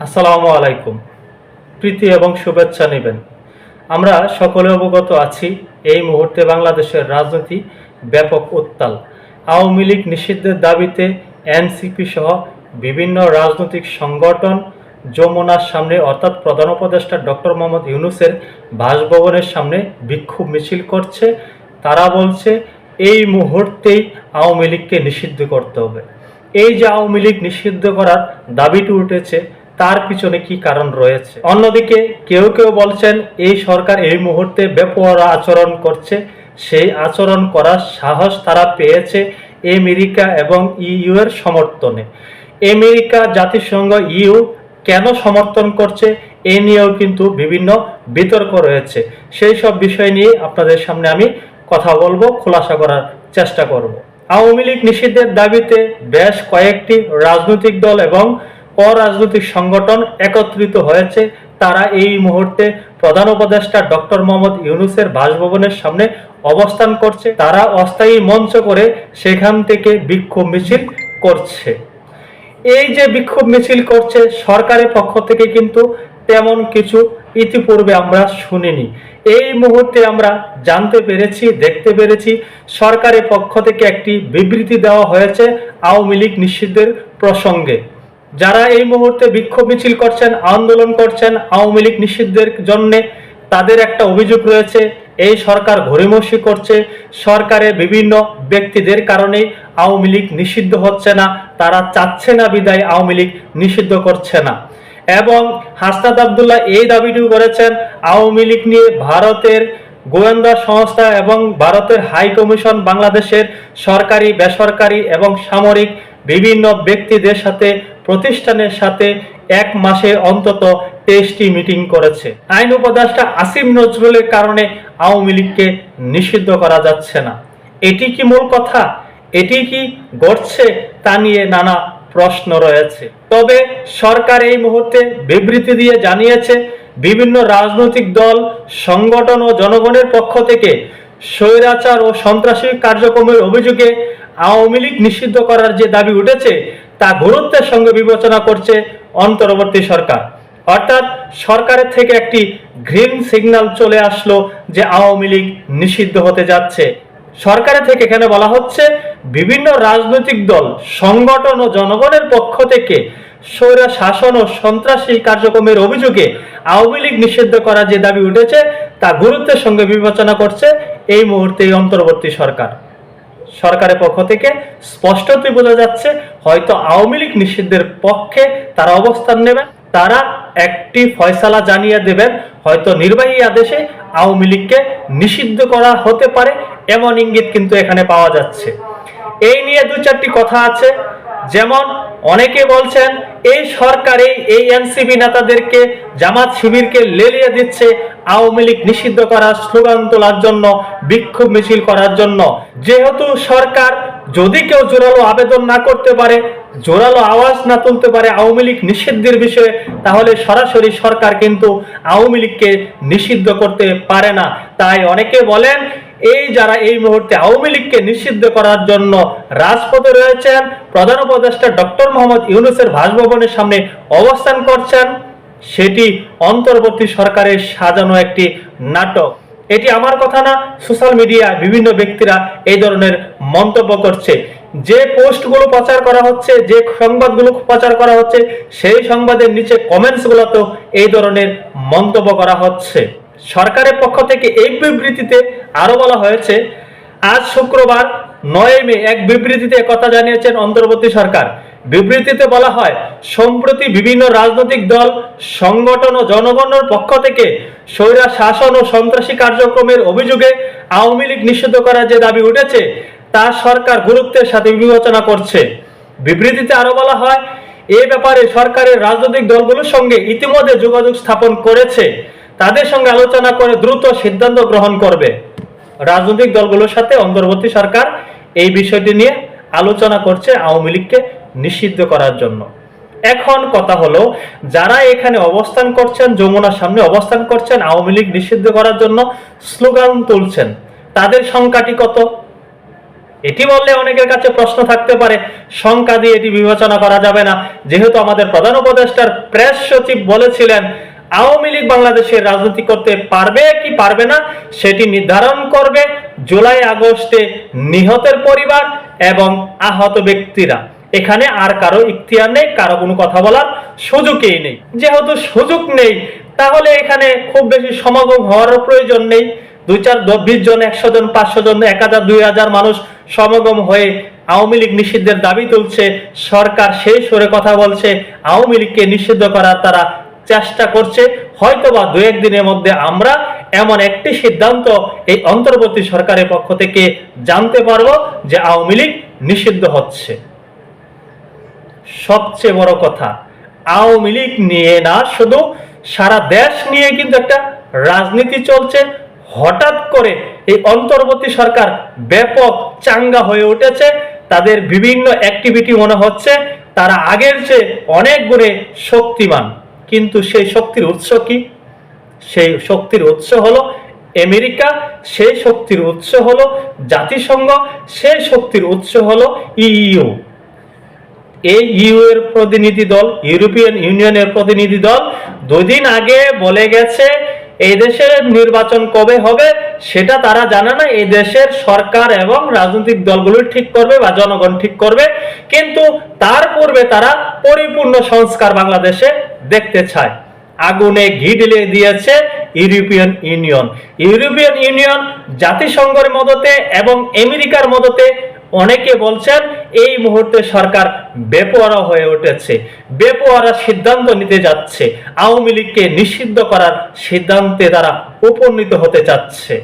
আসসালামু আলাইকুম। প্রীতি এবং শুভেচ্ছা নেবেন। আমরা সকলে অবগত আছি, এই মুহূর্তে বাংলাদেশের রাজনীতি ব্যাপক উত্তাল। আওয়ামী লীগ নিষিদ্ধের দাবিতে এনসিপি সহ বিভিন্ন রাজনৈতিক সংগঠন যমুনার সামনে, অর্থাৎ প্রধান উপদেষ্টা ডক্টর মোহাম্মদ ইউনুসের বাসভবনের সামনে বিক্ষোভ মিছিল করছে। তারা বলছে, এই মুহূর্তেই আওয়ামী লীগকে নিষিদ্ধ করতে হবে। এই যে আওয়ামী লীগ নিষিদ্ধ করার দাবিটি উঠেছে তার পিছনে কি কারণ রয়েছে? অন্যদিকে কেউ কেউ বলছেন, এই সরকার এই মুহূর্তে বেপরোয়া আচরণ করছে। সেই আচরণ করার সাহস তারা পেয়েছে আমেরিকা এবং ইউ এর সমর্থনে। আমেরিকা জাতিসংঘ ইউ কেন সমর্থন করছে, এ নিয়েও কিন্তু বিভিন্ন বিতর্ক রয়েছে। সেই সব বিষয় নিয়ে আপনাদের সামনে আমি কথা বলব, খোলাসা করার চেষ্টা করব। আওয়ামী লীগ নিষিদ্ধের দাবিতে বেশ কয়েকটি রাজনৈতিক দল এবং অরাজনৈতিক সংগঠন একত্রিত হয়েছে। তারা এই মুহূর্তে প্রধান উপদেষ্টা ডক্টর মোহাম্মদ ইউনুসের বাসভবনের সামনে অবস্থান করছে। তারা অস্থায়ী মঞ্চ করে সেখান থেকে বিক্ষোভ মিছিল করছে। এই যে বিক্ষোভ মিছিল করছে, সরকারের পক্ষ থেকে কিন্তু তেমন কিছু ইতিপূর্বে আমরা শুনিনি। এই মুহূর্তে আমরা জানতে পেরেছি, দেখতে পেরেছি, সরকারের পক্ষ থেকে একটি বিবৃতি দেওয়া হয়েছে আওয়ামী লীগ নিষিদ্ধের প্রসঙ্গে। যারা এই মুহূর্তে বিক্ষোভ মিছিল করছেন, আন্দোলন করছেন, আওয়ামী লীগ নিষিদ্ধের জন্য তাদের একটা অভিযোগ রয়েছে, এই সরকার ঘড়িমসি করছে সরকারের বিভিন্ন ব্যক্তিদের কারণে আওয়ামী লীগ নিষিদ্ধ হচ্ছে না, তারা চাচ্ছে না বিদায়, আওয়ামী লীগ নিষিদ্ধ করছে না। এবং হাসনাত আবদুল্লাহ এই দাবিটিও করেছেন, আওয়ামী লীগ নিয়ে ভারতের গোয়েন্দা সংস্থা এবং ভারতের হাই কমিশন বাংলাদেশের সরকারি, বেসরকারি এবং সামরিক বিভিন্ন ব্যক্তিদের সাথে প্রতিষ্ঠানের সাথে এক মাসে অন্তত তেইশটি মিটিং করেছে। আইন উপদেষ্টা আসিম নজরুলের কারণে আওয়ামী লীগকে নিষিদ্ধ করা যাচ্ছে না। এটি কি মূল কথা? এটি কি ঘটছে তা নিয়ে নানা প্রশ্ন রয়েছে। তবে সরকার এই মুহূর্তে বিবৃতি দিয়ে জানিয়েছে, বিভিন্ন রাজনৈতিক দল, সংগঠন ও জনগণের পক্ষ থেকে স্বৈরাচার ও সন্ত্রাসী কার্যক্রমের অভিযোগে আওয়ামী লীগ নিষিদ্ধ করার যে দাবি উঠেছে তা গুরুত্বের সঙ্গে বিবেচনা করছে অন্তর্বর্তী সরকার। অর্থাৎ সরকারের থেকে একটি গ্রিন সিগন্যাল চলে আসলো যে আওয়ামী লীগ নিষিদ্ধ হতে যাচ্ছে। সরকারের থেকে এখানে বলা হচ্ছে, বিভিন্ন রাজনৈতিক দল, সংগঠন ও জনগণের পক্ষ থেকে স্বৈরা শাসন ও সন্ত্রাসী কার্যক্রমের অভিযোগে আওয়ামী লীগ নিষিদ্ধ করার যে দাবি উঠেছে, তা গুরুত্বের সঙ্গে বিবেচনা করছে এই মুহূর্তে অন্তর্বর্তী সরকার। সরকারের পক্ষ থেকে স্পষ্টতই বোঝা যাচ্ছে, হয়তো আওয়ামী লীগ নিষিদ্ধের পক্ষে তারা অবস্থান নেবেন, তারা একটি ফয়সালা জানিয়ে দেবেন, হয়তো নির্বাহী আদেশে আওয়ামী লীগকে নিষিদ্ধ করা হতে পারে, এমন ইঙ্গিত কিন্তু এখানে পাওয়া যাচ্ছে। এই নিয়ে দু চারটি কথা আছে, যেমন অনেকে বলছেন এই সরকারে এই এনসিপি নেতাদেরকে, জামাত শিবিরকে লেলিয়ে দিচ্ছে আওয়ামী লীগ নিষিদ্ধ করার স্লোগান তোলার জন্য, বিক্ষোভ মিছিল করার জন্য। যেহেতু সরকার যদি কেউ জোরালো আবেদন না করতে পারে, জোরালো আওয়াজ না তুলতে পারে আওয়ামী লীগ নিষিদ্ধের বিষয়ে, তাহলে সরাসরি সরকার কিন্তু আওয়ামী লীগকে নিষিদ্ধ করতে পারে না। তাই অনেকে বলেন এই যারা এই মুহূর্তে আওয়ামী লীগকে নিষিদ্ধ করার জন্য রাজপথে রয়েছেন, প্রধান উপদেষ্টা ডক্টর মোহাম্মদ ইউনুসের বাসভবনের সামনে অবস্থান করছেন, সেটি অন্তর্বর্তী সরকারের সাজানো একটি নাটক। এটি আমার কথা না, সোশ্যাল মিডিয়া বিভিন্ন ব্যক্তিরা এই ধরনের মন্তব্য করছে। যে পোস্টগুলো প্রচার করা হচ্ছে, যে সংবাদগুলো প্রচার করা হচ্ছে, সেই সংবাদের নিচে কমেন্টসগুলোতেও এই ধরনের মন্তব্য করা হচ্ছে। সরকারের পক্ষ থেকে এই বিবৃতিতে আরও বলা হয়েছে, আজ শুক্রবার নয় মে এক বিবৃতিতে কথা জানিয়েছেন অন্তর্বর্তী সরকার। বিবৃতিতে বলা হয়, সম্প্রতি বিভিন্ন রাজনৈতিক দল, সংগঠন ও জনগণের পক্ষ থেকে স্বৈরা শাসন ও সন্ত্রাসী কার্যক্রমের অভিযোগে আওয়ামী লীগ নিষিদ্ধ করার যে দাবি উঠেছে, তা সরকার গুরুত্বের সাথে বিবেচনা করছে। বিবৃতিতে আরও বলা হয়, এ ব্যাপারে সরকারের রাজনৈতিক দলগুলোর সঙ্গে ইতিমধ্যে যোগাযোগ স্থাপন করেছে। তাদের সঙ্গে আলোচনা করে দ্রুত সিদ্ধান্ত গ্রহণ করবে। রাজনৈতিক দলগুলোর সাথে অন্তর্বর্তী সরকার এই বিষয়টি নিয়ে আলোচনা করছে আওয়ামী লীগকে নিষিদ্ধ করার জন্য। এখন কথা হলো, যারা এখানে অবস্থান করছেন, যমুনার সামনে অবস্থান করছেন, আওয়ামী লীগ নিষিদ্ধ করার জন্য স্লোগান তুলছেন, তাদের সংখ্যাটি কত? এটি বললে অনেকের কাছে প্রশ্ন থাকতে পারে, সংখ্যা দিয়ে এটি বিবেচনা করা যাবে না। যেহেতু আমাদের প্রধান উপদেষ্টার প্রেস সচিব বলেছিলেন আওয়ামী লীগ বাংলাদেশের রাজনীতি করতে পারবে কি পারবে না, সেটি নির্ধারণ করবে জুলাই আগস্টে নিহতের পরিবার এবং আহত ব্যক্তিরা। এখানে আর কারও ইখতিয়ার নেই, কারও কোনো কথা বলার সুযোগই নেই। যেহেতু সুযোগ নেই, তাহলে এখানে খুব বেশি সমাগম হওয়ার প্রয়োজন নেই। দুই চার বিশ জন, একশো জন, পাঁচশো জন, এক হাজার, দুই হাজার মানুষ সমাগম হয়ে আওয়ামী লীগ নিষিদ্ধের দাবি তুলছে। সরকার সেই সরে কথা বলছে, আওয়ামী লীগকে নিষিদ্ধ করার তারা চেষ্টা করছে, হয়তোবা দু একদিনের মধ্যে আমরা এমন একটি সিদ্ধান্ত এই অন্তর্বর্তী সরকারের পক্ষ থেকে জানতে পারব যে আওয়ামী লীগ নিষিদ্ধ হচ্ছে। সবচেয়ে বড় কথা, আওয়ামী লীগ নিয়ে না, শুধু সারা দেশ নিয়ে কিন্তু একটা রাজনীতি চলছে। হঠাৎ করে এই অন্তর্বর্তী সরকার ব্যাপক চাঙ্গা হয়ে উঠেছে। তাদের বিভিন্ন অ্যাক্টিভিটি মনে হচ্ছে, তারা আগের চেয়ে অনেক গুণে শক্তিমান। কিন্তু সেই শক্তির উৎস কি? সেই শক্তির উৎস হলো আমেরিকা, সেই শক্তির উৎস হলো জাতিসংঘ, সেই শক্তির উৎস হলো ইইউ। এই ইউ এর প্রতিনিধি দল, ইউরোপিয়ান ইউনিয়নের প্রতিনিধি দল দুদিন আগে বলে গেছে, এই দেশের নির্বাচন কবে হবে? সেটা তারা জানে না। এই দেশের সরকার এবং রাজনৈতিক দলগুলো ঠিক করবে বা জনগণ ঠিক করবে। কিন্তু তার পূর্বে তারা পরিপূর্ণ সংস্কার বাংলাদেশে দেখতে চায়। আগুনে ঘি ঢেলে দিয়েছে ইউরোপিয়ান ইউনিয়ন। ইউরোপিয়ান ইউনিয়ন জাতিসংঘের মদতে এবং আমেরিকার মদতে অনেকে বলছেন, এই মুহূর্তে সরকার বেপোয়ারা হয়ে উঠেছে বেপোয়ারা সিদ্ধান্ত নিতে যাচ্ছে, আওয়ামী লীগকে নিষিদ্ধ করার সিদ্ধান্তে তারা উপনীত হতে চাচ্ছে।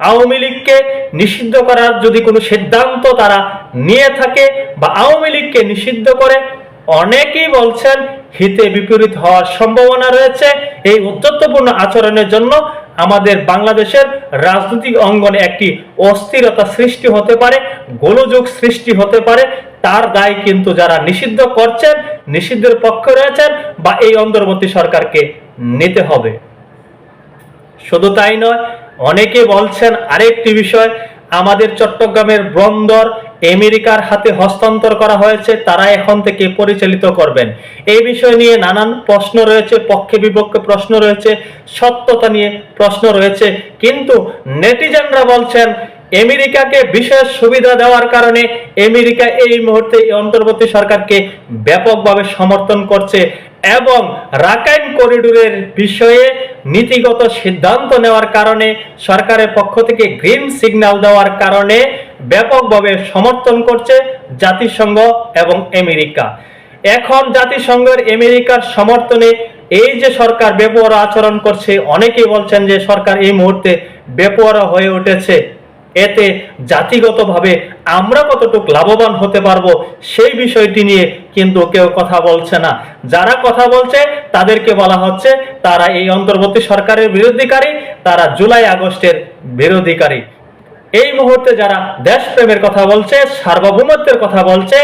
আওয়ামী লীগকে নিষিদ্ধ করার যদি কোনো সিদ্ধান্ত তারা নিয়ে থাকে বা আওয়ামী লীগকে নিষিদ্ধ করে অনেকেই বলছেন হিতে বিপরীত হওয়ার সম্ভাবনা রয়েছে। এই উদ্ধত্তপূর্ণ আচরণের জন্য আমাদের বাংলাদেশের রাজনৈতিক অঙ্গনে একটি অস্থিরতা সৃষ্টি হতে পারে, গোলযোগ সৃষ্টি হতে পারে। তার দায় কিন্তু যারা নিষিদ্ধ করছেন, নিষিদ্ধের পক্ষে রয়েছেন বা এই অন্তর্বর্তী সরকারকে নিতে হবে। শুধু তাই নয়, অনেকে বলছেন আরেকটি বিষয়, আমাদের চট্টগ্রামের বন্দর আমেরিকার হাতে হস্তান্তর করা হয়েছে, তারা এখন থেকে পরিচালিত করবেন। এই বিষয় নিয়ে নানান প্রশ্ন রয়েছে, পক্ষে বিপক্ষে প্রশ্ন রয়েছে, সত্যতা নিয়ে প্রশ্ন রয়েছে। কিন্তু নেটিজেনরা বলছেন, আমেরিকাকে বিশেষ সুবিধা দেওয়ার কারণে আমেরিকা এই মুহূর্তে অন্তর্বর্তী সরকারকে ব্যাপকভাবে সমর্থন করছে এবং রাকাইন করিডোরের বিষয়ে নীতিগত সিদ্ধান্ত নেওয়ার কারণে, সরকারের পক্ষ থেকে গ্রিন সিগন্যাল দেওয়ার কারণে ব্যাপকভাবে সমর্থন করছে জাতিসংঘ এবং আমেরিকা। এখন জাতিসংঘের আমেরিকার সমর্থনে এই যে সরকার বেপরোয়া আচরণ করছে, অনেকেই বলছেন যে সরকার এই মুহূর্তে বেপরোয়া হয়ে উঠেছে। এতে জাতিগতভাবে আমরা কতটুকু লাভবান হতে পারব সেই বিষয়টি নিয়ে কিন্তু কেউ কথা বলছে না। যারা কথা বলছে, তাদেরকে বলা হচ্ছে তারা এই অন্তর্বর্তী সরকারের বিরোধীকারী, তারা জুলাই আগস্টের বিরোধীকারী। এই মুহূর্তে যারা দেশপ্রেমের কথা বলছে, সার্বভৌমত্বের কথা বলছে,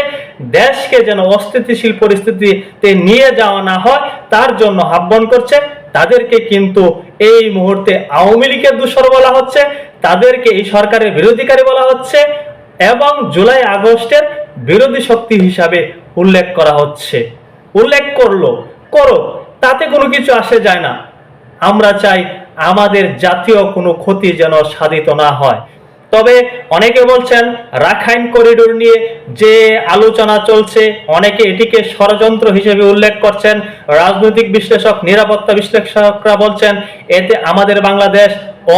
দেশকে যেন অস্থিতিশীল পরিস্থিতিতে নিয়ে যাওয়া না হয়, তার জন্য আহ্বান করছে, তাদেরকে কিন্তু এই মুহূর্তে আওয়ামী লীগের দূষর বলা হচ্ছে, তাদেরকে এই সরকারের বিরোধীকারী বলা হচ্ছে এবং জুলাই আগস্টের বিরোধী শক্তি হিসাবে উল্লেখ করা হচ্ছে। উল্লেখ করল করো তাতে কোনো কিছু আসে যায় না। আমরা চাই আমাদের জাতীয় কোনো ক্ষতি যেন সাধিত না হয়। তবে অনেকে বলছেন রাখাইন করিডোর নিয়ে যে আলোচনা চলছে, অনেকে এটিকে ষড়যন্ত্র হিসেবে উল্লেখ করছেন। রাজনৈতিক বিশ্লেষক, নিরাপত্তা বিশ্লেষকরা বলছেন, এতে আমাদের বাংলাদেশ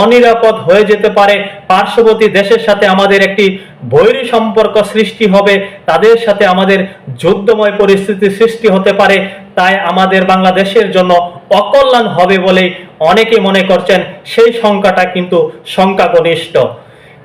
অনিরাপদ হয়ে যেতে পারে। পার্শ্ববর্তী দেশের সাথে আমাদের একটি বৈরী সম্পর্ক সৃষ্টি হবে। তাদের সাথে আমাদের যুদ্ধময় পরিস্থিতি সৃষ্টি হতে পারে। তাই আমাদের বাংলাদেশের জন্য অকল্যাণ হবে বলে অনেকে মনে করছেন। সেই সংখ্যাটা কিন্তু সংখ্যাগনিষ্ঠ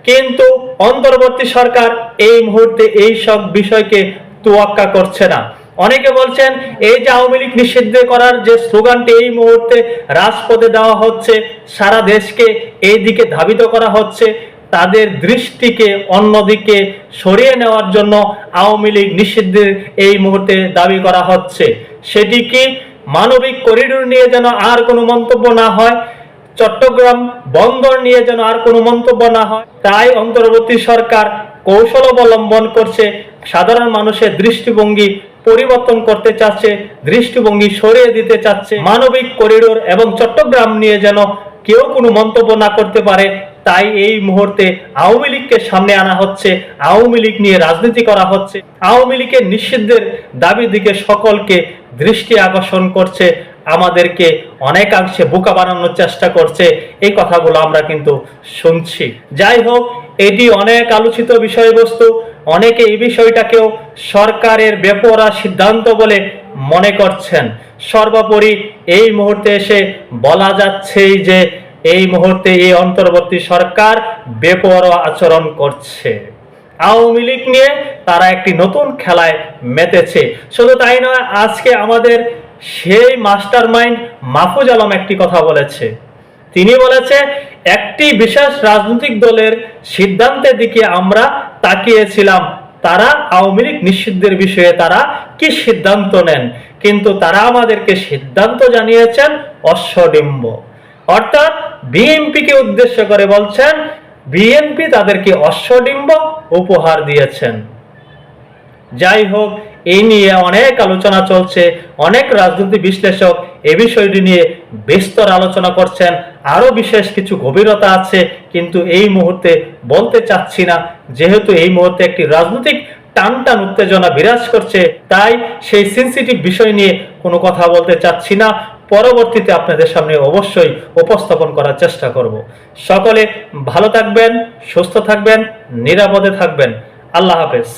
কিন্তু অন্তর্বর্তী সরকার এই মুহূর্তে এই সব বিষয়কে তোয়াক্কা করছে না। অনেকে বলছেন, এই যে আওয়ামী লীগ নিষিদ্ধ করার যে স্লোগানটি এই মুহূর্তে রাজপথে দেওয়া হচ্ছে, সারা দেশকে এই দিকে ধাবিত করা হচ্ছে, তাদের দৃষ্টিকে অন্যদিকে সরিয়ে নেওয়ার জন্য আওয়ামী লীগ নিষিদ্ধের এই মুহূর্তে দাবি করা হচ্ছে। সেটি কি মানবিক করিডোর নিয়ে যেন আর কোনো মন্তব্য না হয়? চট্টগ্রাম বন্দর নিয়ে যেন আর কোনো মন্তব্য না হয়। তাই অন্তর্বর্তী সরকার কৌশল অবলম্বন করছে, সাধারণ মানুষের দৃষ্টিভঙ্গি পরিবর্তন করতে চাচ্ছে, দৃষ্টিভঙ্গি সরিয়ে দিতে চাচ্ছে। মানবিক করিডোর এবং চট্টগ্রাম নিয়ে যেন কেউ কোনো মন্তব্য না করতে পারে, তাই এই মুহূর্তে আওয়ামী লীগকে সামনে আনা হচ্ছে, আওয়ামী লীগ নিয়ে রাজনীতি করা হচ্ছে। আওয়ামী লীগের নিষিদ্ধের দাবির দিকে সকলকে দৃষ্টি আকর্ষণ করছে আমাদেরকে অনেকাংশে বোকা বানানোর চেষ্টা করছে। এই কথাগুলো আমরা কিন্তু শুনছি। যাই হোক, এটি অনেক আলোচিত বিষয়বস্তু। অনেকে এই বিষয়টাকেও সরকারের বেপরা সিদ্ধান্ত বলে মনে করছেন। সর্বোপরি এই মুহূর্তে এসে বলা যাচ্ছেই যে এই মুহূর্তে এই অন্তর্বর্তী সরকার বেপরোয়া আচরণ করছে। আওয়ামী লীগ নিয়ে তারা একটি নতুন খেলায় মেতেছে। শুধু তাই নয়, আজকে আমাদের সেই মাস্টার মাইন্ড মাহফুজ আলম একটি কথা বলেছে। তিনি বলেছে, একটি বিশেষ রাজনৈতিক দলের সিদ্ধান্তের দিকে আমরা তাকিয়েছিলাম। তারা আওয়ামী লীগ নিষিদ্ধের বিষয়ে তারা কি সিদ্ধান্ত নেন? কিন্তু তারা আমাদেরকে সিদ্ধান্ত জানিয়েছেন অশ্বডিম্ব। অর্থাৎ বিএনপিকে উদ্দেশ্য করে বলছেন, বিএনপি তাদেরকে অশ্বডিম্ব উপহার দিয়েছেন। যাই হোক এই নিয়ে অনেক আলোচনা চলছে। অনেক রাজনৈতিক বিশ্লেষক এ বিষয়টি নিয়ে বিস্তর আলোচনা করছেন। আরও বিশেষ কিছু গভীরতা আছে, কিন্তু এই মুহূর্তে বলতে চাচ্ছি না। যেহেতু এই মুহূর্তে একটি রাজনৈতিক টান টান উত্তেজনা বিরাজ করছে, তাই সেই সেন্সিটিভ বিষয় নিয়ে কোনো কথা বলতে চাচ্ছি না। পরবর্তীতে আপনাদের সামনে অবশ্যই উপস্থাপন করার চেষ্টা করব। সকলে ভালো থাকবেন, সুস্থ থাকবেন, নিরাপদে থাকবেন। আল্লাহ হাফেজ।